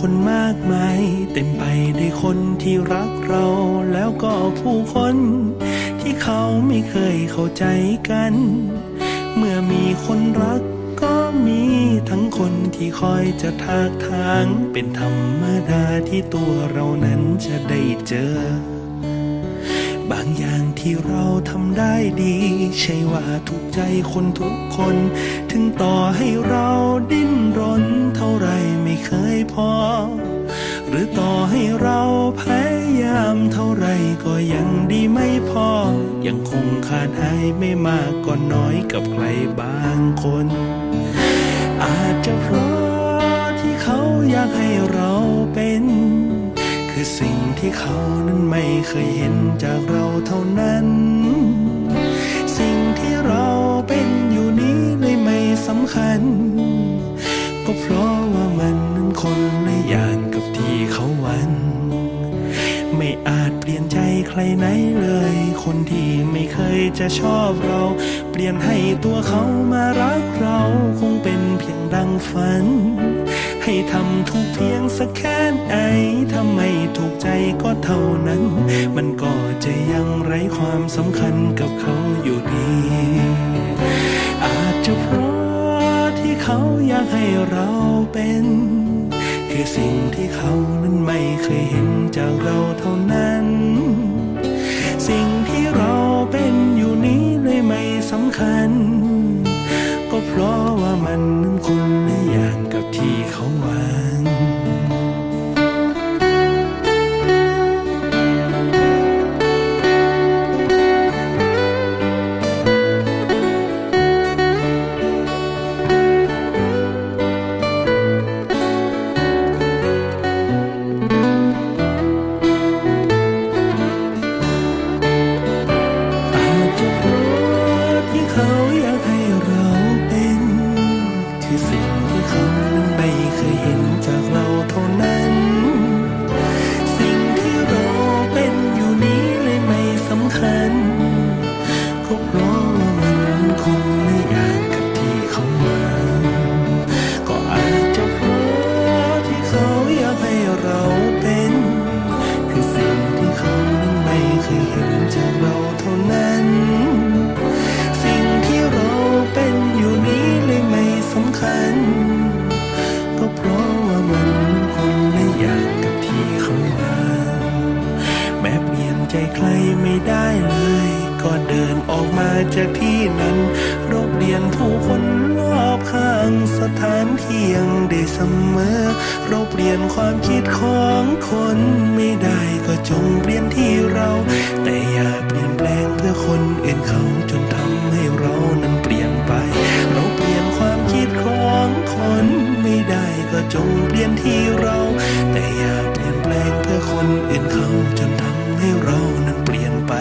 คนมากมาย เต็มไปด้วยคนที่รักเราแล้วก็ผู้คน ที่เขาไม่เคยเข้าใจกัน เมื่อมีคนรักก็มีทั้งคนที่คอยจะทากทาง เป็นธรรมดาที่ตัวเรานั้นจะได้เจอ บางอย่างที่เราทำได้ดี ใช่ว่าถูกใจคนทุกคน ถึงต่อให้เราดิ้นรนเท่าไรไม่ เคยพอ หรือต่อให้เราพยายามเท่าไรก็ยังดีไม่พอ ยังคงขาดหายไม่มากก็น้อยกับใครบางคน อาจจะเพราะที่เขาอยากให้เราเป็น คือสิ่งที่เขานั้นไม่เคยเห็นจากเราเท่านั้น สิ่งที่เราเป็นอยู่นี้เลยไม่สำคัญ ก็เพราะ คนละอย่างกับที่เขาหวันไม่อาจเปลี่ยนใจใครไหนเลย คนที่ไม่เคยจะชอบเรา เปลี่ยนให้ตัวเขามารักเรา คงเป็นเพียงดังฝัน ให้ทำถูกเพียงสักแค่ไหนถ้าไม่ถูกใจก็เท่านั้น มันก็จะยังไร้ความสำคัญกับเขาอยู่ดี อาจจะเพราะที่เขาอยากให้เราเป็น คือสิ่งที่เขานั้นไม่เคยเห็นจากเราเท่านั้น สิ่งที่เราเป็นอยู่นี้เลยไม่สำคัญ ก็เพราะว่ามันนั้นคนละอย่างกับที่เขาว่า เขานั้นไม่เคยเห็นจากเราเท่านั้น ดินออกมาจากที่นั้นรบเรียนผู้คนรอบข้างสถานที่ยังได้เสมอเราเปลี่ยนความคิดของคนไม่ได้ก็จงเปลี่ยนที่เรา แต่อย่าเปลี่ยนแปลงเพื่อคนอื่นเขาจนทำให้เรานั้นเปลี่ยนไป เราเปลี่ยนความคิดของคนไม่ได้ก็จงเปลี่ยนที่เรา แต่อย่าเปลี่ยนแปลงเพื่อคนอื่นเขาจนทำให้เรานั้นเปลี่ยนไป